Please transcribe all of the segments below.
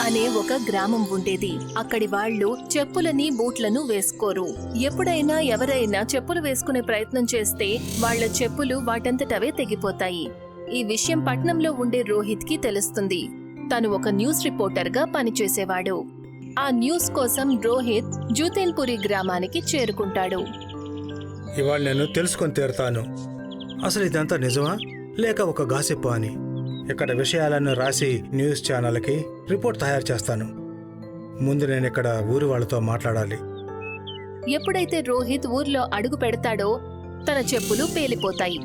అనే ఒక గ్రామం ఉండేది. అక్కడి వాళ్ళు చెప్పులని బూట్లను వేసుకోరు. ఎప్పుడైనా ఎవరైనా చెప్పులు వేసుకునే ప్రయత్నం చేస్తే వాళ్ళ చెప్పులు వాటంతటవే తెగిపోతాయి. ఈ విషయం పట్నంలో ఉండే రోహిత్కి తెలుస్తుంది. తను ఒక న్యూస్ రిపోర్టర్గా పనిచేసేవాడు. ఆ న్యూస్ కోసం రోహిత్ జూతేన్పురి గ్రామానికి చేరుకుంటాడు. ఇవాళ నేను తెలుసుకొని తీరుతాను. అసలు ఇదంతా నిజమా? లేక ఒక గాసిప్ అని? ఇక్కడ విషయాలను రాసి న్యూస్ ఛానల్కి రిపోర్ట్ తయారు చేస్తాను. ముందు నేను ఇక్కడ ఊరి వాళ్ళతో మాట్లాడాలి. ఎప్పుడైతే రోహిత్ ఊర్లో అడుగు పెడతాడో తన చెప్పులు పేలిపోతాయి.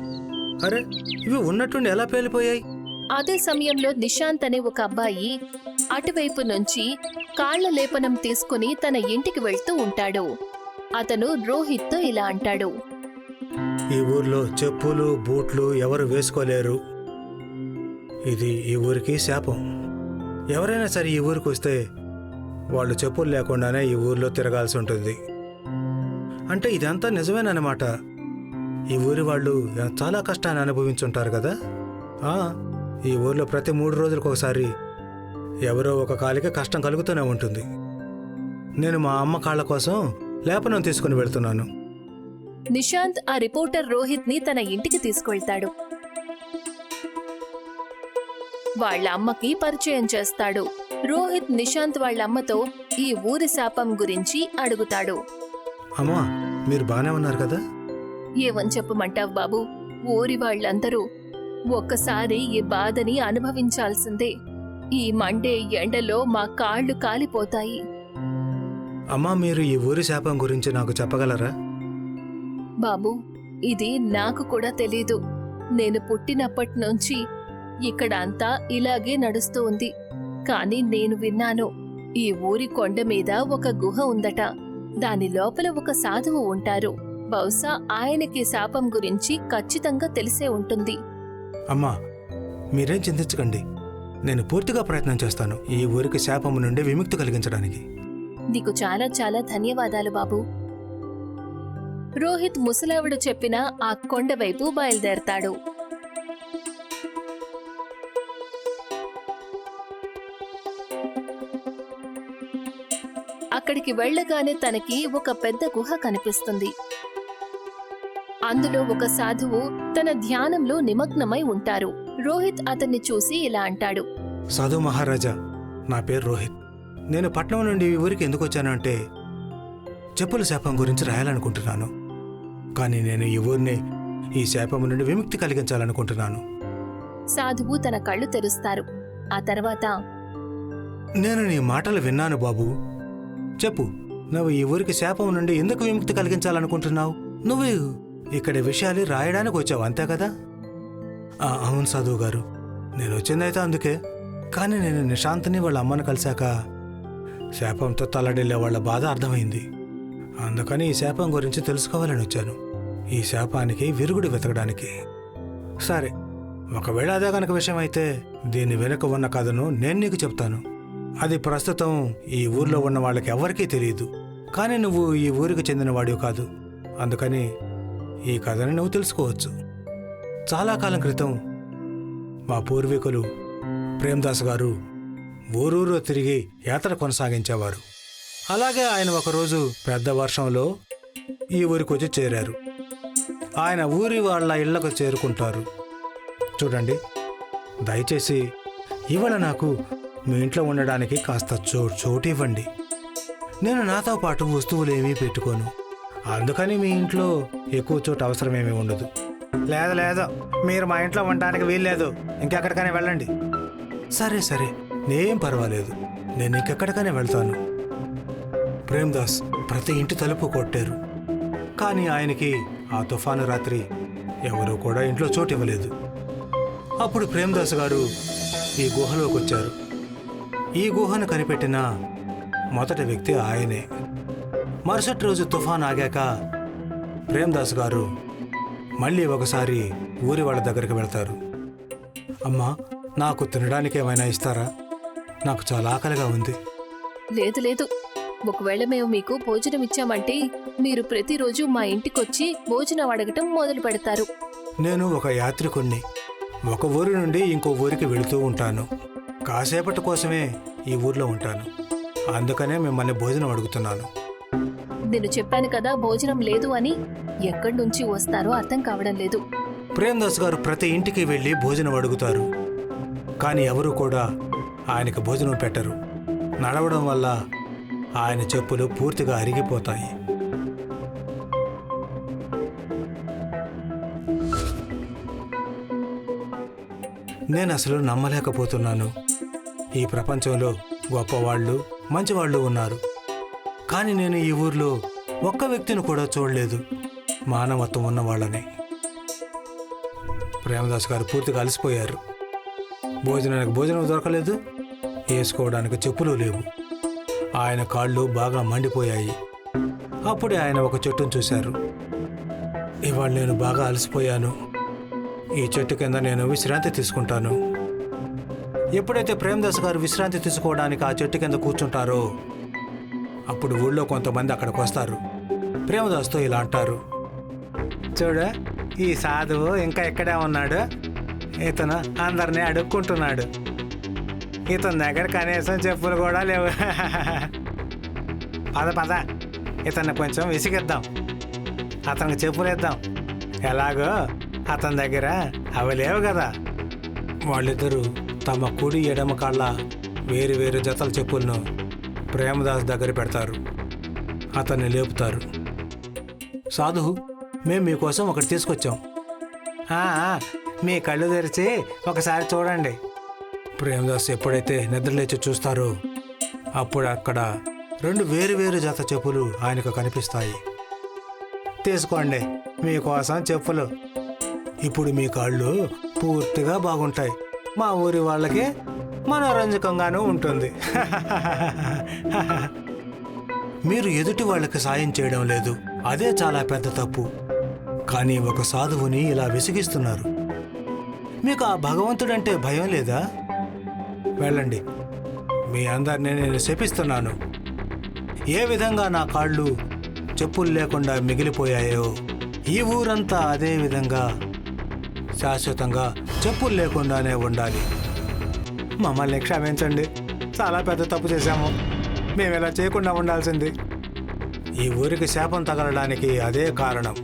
అరే ఇవి ఉన్నట్టుండి ఎలా పేలిపోయాయి? అదే సమయంలో నిశాంత్ అనే ఒక అబ్బాయి అటువైపు నుంచి కాళ్ళ లేపనం తీసుకుని తన ఇంటికి వెళ్తూ ఉంటాడు. అతను రోహిత్తో ఇలా అంటాడు. ఈ ఊర్లో చెప్పులు బూట్లు ఎవరు వేసుకోలేరు. ఇది ఈ ఊరికి శాపం. ఎవరైనా సరే ఈ ఊరికి వస్తే వాళ్ళు చెప్పులు లేకుండానే ఈ ఊర్లో తిరగాల్సి ఉంటుంది. అంటే ఇదంతా నిజమేనమాట ఈ ఊరి వాళ్ళు చాలా కష్టాన్ని అనుభవించుంటారు కదా? ఈ ఊర్లో ప్రతి మూడు రోజులకు ఒకసారి ఎవరో ఒక కాలికి కష్టం కలుగుతూనే ఉంటుంది. నేను మా అమ్మ కాళ్ళ కోసం లేపనం తీసుకుని వెళ్తున్నాను. నిశాంత్ ఆ రిపోర్టర్ రోహిత్ని తన ఇంటికి తీసుకువెళ్తాడు. వాళ్ళ అమ్మకి పరిచయం చేస్తాడు. రోహిత్ నిశాంత్ వాళ్ళ అమ్మతో ఈ ఊరి శాపం గురించి అడుగుతాడు. అమ్మా మీరు బాగానే ఉన్నారు కదా? ఏమని చెప్పమంటావు బాబు? ఊరి వాళ్ళందరూ ఒక్కసారి ఈ బాధని అనుభవించాల్సిందే. ఈ మండే ఎండలో మా కాళ్ళు కాలిపోతాయి. అమ్మా మీరు ఈ ఊరి శాపం గురించి నాకు చెప్పగలరా? బాబు ఇది నాకు కూడా తెలీదు. నేను పుట్టినప్పటి నుంచి ఇక్కడ అంతా ఇలాగే నడుస్తూ ఉంది. కానీ నేను విన్నాను ఈ ఊరి కొండ మీద ఒక గుహ ఉందట. దాని లోపల ఒక సాధువు ఉంటారు. బహుశా ఆయనకి శాపం గురించి ఖచ్చితంగా తెలిసే ఉంటుంది. అమ్మా మీరేం చింతించకండి. నేను పూర్తిగా ప్రయత్నం చేస్తాను ఈ ఊరికి శాపము నుండి విముక్తి కలిగించడానికి. నీకు చాలా చాలా ధన్యవాదాలు బాబు. రోహిత్ ముసలావిడ చెప్పిన ఆ కొండ వైపు బయలుదేరతాడు. అక్కడికి వెళ్ళగానే తనకి ఒక పెద్ద గుహ కనిపిస్తుంది. అందులో ఒక సాధువు తన ధ్యానంలో నిమగ్నమై ఉంటారు. రోహిత్ అతన్ని చూసి ఇలా అంటాడు. సాధు మహారాజా నా పేరు రోహిత్. నేను పట్నం నుండి ఈ ఊరికి ఎందుకు వచ్చాను అంటే చెప్పుల శాపం గురించి రాయాలనుకుంటున్నాను. కానీ నేను ఈ ఊరిని ఈ శాపం నుండి విముక్తి కలిగించాలనుకుంటున్నాను. సాధువు తన కళ్ళు తెరుస్తారు. ఆ తర్వాత నేను నీ మాటలు విన్నాను బాబు. చెప్పు. నువ్వు ఈ ఊరికి శాపం నుండి ఎందుకు విముక్తి కలిగించాలనుకుంటున్నావు? నువ్వు ఇక్కడ విషయాలు రాయడానికి వచ్చావు అంతే కదా? అవును సాధువు గారు. నేను వచ్చిందైతే అందుకే. కానీ నేను నిశాంత్ని వాళ్ళ అమ్మను కలిశాక శాపంతో తల్లడిల్లే వాళ్ళ బాధ అర్థమైంది. అందుకని ఈ శాపం గురించి తెలుసుకోవాలని వచ్చాను. ఈ శాపానికి విరుగుడు వెతకడానికి. సరే ఒకవేళ అదే కనుక విషయం అయితే దీని వెనుక ఉన్న కథను నేను నీకు చెప్తాను. అది ప్రస్తుతం ఈ ఊర్లో ఉన్న వాళ్ళకి ఎవరికీ తెలియదు. కానీ నువ్వు ఈ ఊరికి చెందినవాడివి కాదు. అందుకని ఈ కథని నువ్వు తెలుసుకోవచ్చు. చాలా కాలం క్రితం మా పూర్వీకులు ప్రేమ్దాస్ గారు ఊరూరు తిరిగి యాత్ర కొనసాగించేవారు. అలాగే ఆయన ఒకరోజు పెద్ద వర్షంలో ఈ ఊరికి వచ్చి చేరారు. ఆయన ఊరి వాళ్ళ ఇళ్ళకు చేరుకుంటారు. చూడండి. దయచేసి ఇవాళ నాకు మీ ఇంట్లో ఉండడానికి కాస్త చో చోటు ఇవ్వండి నేను నాతో పాటు వస్తువులు ఏమీ పెట్టుకోను. అందుకని మీ ఇంట్లో ఎక్కువ చోటు అవసరమేమీ ఉండదు. లేదు లేదు. మీరు మా ఇంట్లో ఉండడానికి వీల్లేదు. ఇంకెక్కడికైనా వెళ్ళండి. సరే సరే. నేం పర్వాలేదు. నేను ఇంకెక్కడికైనా వెళ్తాను. ప్రేమ్దాస్ ప్రతి ఇంటి తలుపు కొట్టారు. కానీ ఆయనకి ఆ తుఫాను రాత్రి ఎవరూ కూడా ఇంట్లో చోటు ఇవ్వలేదు అప్పుడు ప్రేమ్దాస్ గారు ఈ గుహలోకి వచ్చారు ఈ గుహను కనిపెట్టిన మొదటి వ్యక్తి ఆయనే. మరుసటి రోజు తుఫాన్ ఆగాక ప్రేమ్దాస్ గారు మళ్ళీ ఒకసారి ఊరి వాళ్ళ దగ్గరికి వెళ్తారు. అమ్మా నాకు తినడానికి ఏమైనా ఇస్తారా? నాకు చాలా ఆకలిగా ఉంది. లేదు లేదు. ఒకవేళ మేము మీకు భోజనం ఇచ్చామంటే మీరు ప్రతిరోజు మా ఇంటికొచ్చి భోజనం అడగటం మొదలు పెడతారు. నేను ఒక యాత్రికుణ్ణి. ఒక ఊరి నుండి ఇంకో ఊరికి వెళుతూ ఉంటాను. కాసేపటి కోసమే ఈ ఊర్లో ఉంటాను. అందుకనే మిమ్మల్ని భోజనం అడుగుతున్నాను. నేను చెప్పాను కదా భోజనం లేదు అని. ఎక్కడి నుంచి వస్తారో అర్థం కావడం లేదు. ప్రేమ్దాస్ గారు ప్రతి ఇంటికి వెళ్ళి భోజనం అడుగుతారు. కానీ ఎవరు కూడా ఆయనకు భోజనం పెట్టరు. నడవడం వల్ల ఆయన చెప్పులు పూర్తిగా అరిగిపోతాయి. నేను అసలు నమ్మలేకపోతున్నాను. ఈ ప్రపంచంలో గొప్పవాళ్ళు మంచివాళ్ళు ఉన్నారు. కానీ నేను ఈ ఊర్లో ఒక్క వ్యక్తిని కూడా చూడలేదు. మానవత్వం ఉన్న వాళ్ళని. ప్రేమదాస్ గారు పూర్తిగా అలసిపోయారు. భోజనానికి భోజనం దొరకలేదు. వేసుకోవడానికి చెప్పులు లేవు. ఆయన కాళ్ళు బాగా మండిపోయాయి. అప్పుడే ఆయన ఒక చెట్టును చూశారు. ఇవాళ నేను బాగా అలసిపోయాను. ఈ చెట్టు కింద నేను విశ్రాంతి తీసుకుంటాను. ఎప్పుడైతే ప్రేమదాస్ గారు విశ్రాంతి తీసుకోవడానికి ఆ చెట్టు కింద కూర్చుంటారో అప్పుడు ఊళ్ళో కొంతమంది అక్కడికి వస్తారు. ప్రేమదాస్తో ఇలా అంటారు. చూడు ఈ సాధువు ఇంకా ఎక్కడే ఉన్నాడు. ఇతను అందరినీ అడుక్కుంటున్నాడు. ఇతని దగ్గర కనీసం చెప్పులు కూడా లేవు. పద పద. ఇతన్ని కొంచెం విసిగిద్దాం. అతనికి చెప్పులు ఇద్దాం. ఎలాగో అతని దగ్గర అవి లేవు కదా. వాళ్ళిద్దరూ తమ కుడి ఎడమ కాళ్ళ వేరు వేరు జతల చెప్పులను ప్రేమదాస్ దగ్గర పెడతారు. అతన్ని లేపుతారు. సాధు మేము మీకోసం ఒకటి తీసుకొచ్చాం. "ఆ, ఆ, మీ కళ్ళు తెరిచి ఒకసారి చూడండి. ప్రేమదాస్ ఎప్పుడైతే నిద్రలేచి చూస్తారో అప్పుడు అక్కడ రెండు వేరు వేరు జత చెప్పులు ఆయనకు కనిపిస్తాయి. తీసుకోండి మీకోసం చెప్పులు. ఇప్పుడు మీ కాళ్ళు పూర్తిగా బాగుంటాయి. మా ఊరి వాళ్ళకి మనోరంజకంగానూ ఉంటుంది. మీరు ఎదుటి వాళ్ళకి సాయం చేయడం లేదు. అదే చాలా పెద్ద తప్పు. కానీ ఒక సాధువుని ఇలా విసిగిస్తున్నారు. మీకు ఆ భగవంతుడంటే భయం లేదా? వెళ్ళండి. మీ అందరినీ నేను శపిస్తున్నాను. ఏ విధంగా నా కాళ్ళు చెప్పులు లేకుండా మిగిలిపోయాయో ఈ ఊరంతా అదే విధంగా శాశ్వతంగా చెప్పులు లేకుండానే ఉండాలి. మమ్మల్ని క్షమించండి. చాలా పెద్ద తప్పు చేశాము. మేము ఇలా చేయకుండా ఉండాల్సింది. ఈ ఊరికి శాపం తగలడానికి అదే కారణం.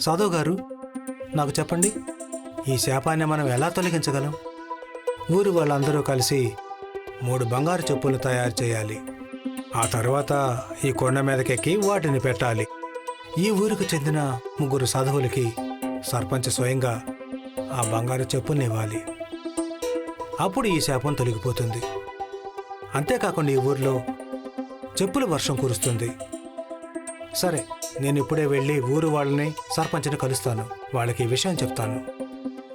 సాధు గారు నాకు చెప్పండి ఈ శాపాన్ని మనం ఎలా తొలగించగలం? ఊరి వాళ్ళందరూ కలిసి మూడు బంగారు చెప్పులు తయారు చేయాలి. ఆ తర్వాత ఈ కొండ మీదకెక్కి వాటిని పెట్టాలి. ఈ ఊరికి చెందిన ముగ్గురు సాధువులకి సర్పంచ్ స్వయంగా ఆ బంగారు చెప్పుల్ని ఇవ్వాలి అప్పుడు ఈ శాపం తొలగిపోతుంది. అంతేకాకుండా ఈ ఊర్లో చెప్పుల వర్షం కురుస్తుంది. సరే నేను ఇప్పుడే వెళ్ళి ఊరు వాళ్ళని సర్పంచ్ని కలుస్తాను. వాళ్ళకి ఈ విషయం చెప్తాను.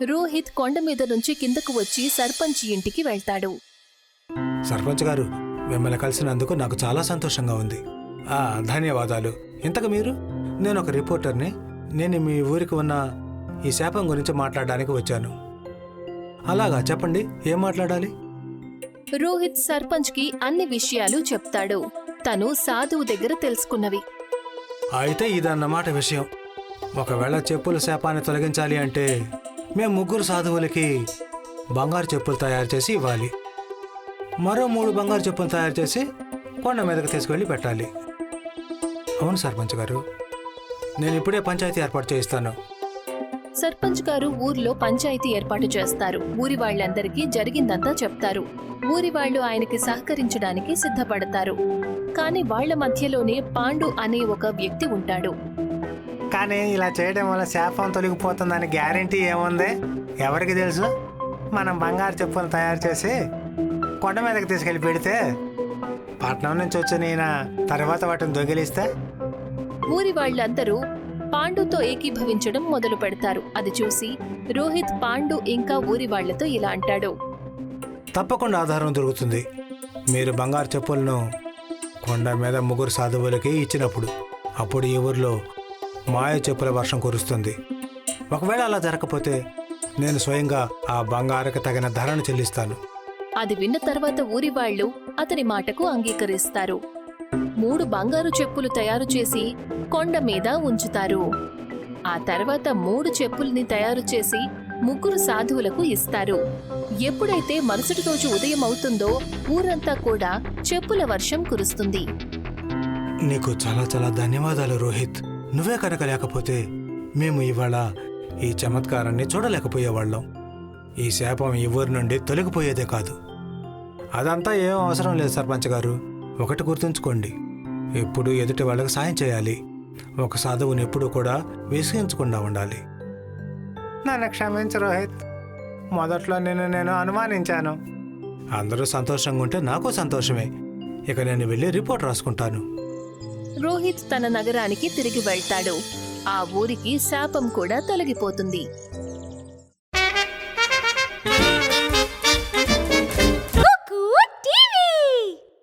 రోహిత్ కొండ మీద నుంచి కిందకు వచ్చి సర్పంచ్ ఇంటికి వెళ్తాడు. సర్పంచ్ గారు మిమ్మల్ని కలిసినందుకు నాకు చాలా సంతోషంగా ఉంది. ఆ ధన్యవాదాలు. ఇంతకు మీరు? నేను ఒక రిపోర్టర్ని. నేను మీ ఊరికి ఉన్న ఈ శాపం గురించి మాట్లాడడానికి వచ్చాను. అలాగా చెప్పండి ఏం మాట్లాడాలి? రోహిత్ సర్పంచ్కి అన్ని విషయాలు చెప్తాడు. తను సాధువు దగ్గర తెలుసుకున్నవి. అయితే ఇదన్నమాట విషయం. ఒకవేళ చెప్పుల శాపాన్ని తొలగించాలి అంటే మేము ముగ్గురు సాధువులకి బంగారు చెప్పులు తయారు చేసి ఇవ్వాలి. మరో మూడు బంగారు చెప్పులు తయారు చేసి కొండ మీదకి తీసుకెళ్ళి పెట్టాలి. అవును సర్పంచ్ గారు నేను ఇప్పుడే పంచాయతీ ఏర్పాటు చేయిస్తాను. సర్పంచ్ గారు ఊర్లో పంచాయతీ ఏర్పాటు చేస్తారు. ఊరి వాళ్ళందరికీ జరిగిందంతా చెప్తారు. ఊరి వాళ్ళు ఆయనకి సహకరించడానికి సిద్ధపడతారు. కాని వాళ్ళ మధ్యలోనే పాండు అనే ఒక వ్యక్తి ఉంటాడు. కానీ ఇలా చేయడం వల్ల శాపం తొలగిపోతుందని గ్యారంటీ ఏముంది? ఎవరికి తెలుసు? మనం బంగారు చెప్పులు తయారు చేసి కొండ మీదకి తీసుకెళ్ళి పెడితే పట్నం నుంచి వచ్చిన ఈయన తర్వాత వాటిని దొంగిలిస్తే? ఊరి వాళ్ళందరూ పాండుతో ఏకీభవించడం మొదలు పెడతారు. అది చూసి రోహిత్ పాండు ఇంకా ఊరి వాళ్ళతో ఇలా అంటాడు. తప్పకుండా ఆధారం దొరుకుతుంది. మీరు బంగారు చెప్పులను కొండ మీద ముగ్గురు సాధువులకి ఇచ్చినప్పుడు అప్పుడు ఈ ఊర్లో మాయ చెప్పుల వర్షం కురుస్తుంది. ఒకవేళ అలా జరగకపోతే నేను స్వయంగా ఆ బంగారుకి తగిన ధరను చెల్లిస్తాను. అది విన్న తర్వాత ఊరి వాళ్ళు అతని మాటకు అంగీకరిస్తారు. మూడు బంగారు చెప్పులు తయారు చేసి కొండ మీద ఉంచుతారు. ఆ తర్వాత మూడు చెప్పుల్ని తయారు చేసి ముగ్గురు సాధువులకు ఇస్తారు. ఎప్పుడైతే మరుసటి రోజు ఉదయం అవుతుందో ఊరంతా కూడా చెప్పుల వర్షం కురుస్తుంది. నీకు చాలా చాలా ధన్యవాదాలు రోహిత్. నువ్వే కనుక లేకపోతే మేము ఇవాళ ఈ చమత్కారాన్ని చూడలేకపోయేవాళ్ళం. ఈ శాపం ఎవరి నుండి తొలగిపోయేదే కాదు. అదంతా ఏం అవసరం లేదు సర్పంచ్ గారు. ఒకటి గుర్తుంచుకోండి. ఎప్పుడు ఎదుటి వాళ్ళకి సాయం చేయాలి. ఒక సాధువుని ఎప్పుడు కూడా విసిగించకుండా ఉండాలి. నన్ను క్షమించు రోహిత్. మొదట్లో నేను నేను అనుమానించాను. అందరూ సంతోషంగా ఉంటే నాకు సంతోషమే. ఇక నేను వెళ్ళి రిపోర్ట్ రాసుకుంటాను. రోహిత్ తన నగరానికి తిరిగి వెళ్తాడు. ఆ ఊరికి శాపం కూడా తొలగిపోతుంది.